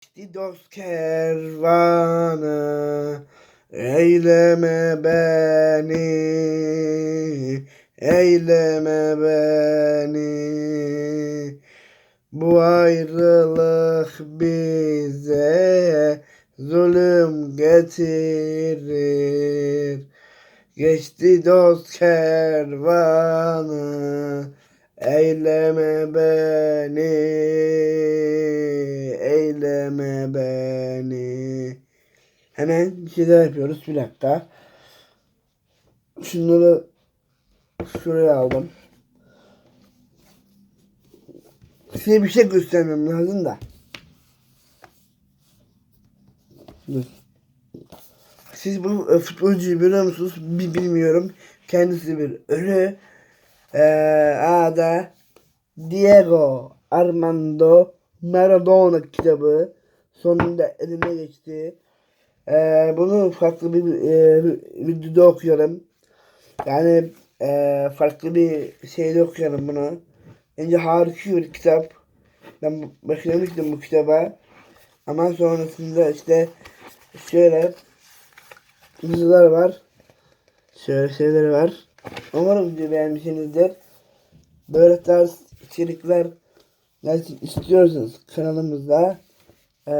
Geçti dost kervanı Eyleme beni Eyleme beni. Bu ayrılık bize zulüm getirir. Geçti dost kervanı Eyleme beni Eyleme beni Hemen bir şeyler yapıyoruz bir dakika Şunları Şuraya aldım Size bir şey göstermem lazım da Dur. Siz bu e, futbolcuyu biliyor musunuz? Bi- bilmiyorum. Kendisi bir ölü. Ee, A'da Diego Armando Maradona kitabı sonunda elime geçti. Ee, bunu farklı bir e, videoda okuyorum. Yani e, farklı bir şeyde okuyorum bunu. Bence harika bir kitap. Ben başlamıştım bu kitaba. Ama sonrasında işte şöyle yazılar var. Şöyle şeyler var. Umarım beğenmişsinizdir. Böyle tarz içerikler gelsin istiyorsanız kanalımızda e,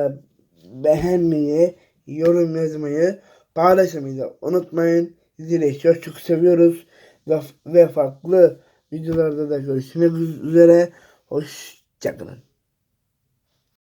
beğenmeyi, yorum yazmayı, paylaşmayı da unutmayın. Sizleri çok çok seviyoruz. Ve, ve farklı videolarda da görüşmek üzere. Hoşçakalın.